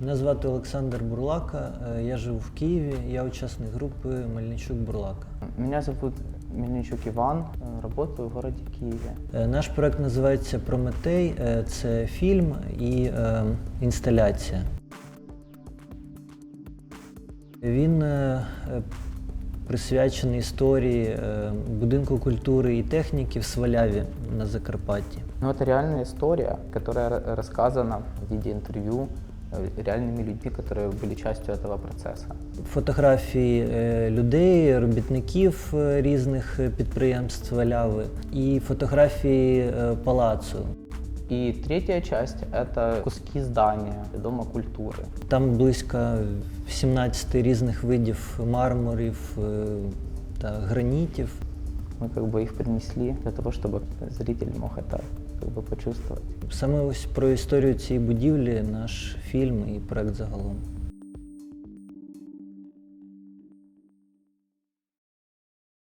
Мене звати Олександр Бурлака. е, Я живу в Києві. Я учасник групи Мельничук Бурлака. Меня зовут Мельничук Иван, э, работаю в городе Киеве. Е, Наш проект називається Прометей. Е, Це фільм і е, інсталяція. Він е, е, присвячений історії е, будинку культури і техніки в Сваляві на Закарпатті. Но это реальная история, которая ра- рассказана в виде интервью э, реальными людьми, которые были частью этого процесса. Фотографії е, людей, робітників е, різних е, підприємств Валяви і фотографії е, палацу. И третья часть — это куски здания Дома культуры. Там близько 17 різних видів мармурів е, та гранітів. Мы как бы их принесли для того, чтобы зритель мог это бы почувствовать. Саме ось про історію цієї будівлі наш фільм і проект загалом.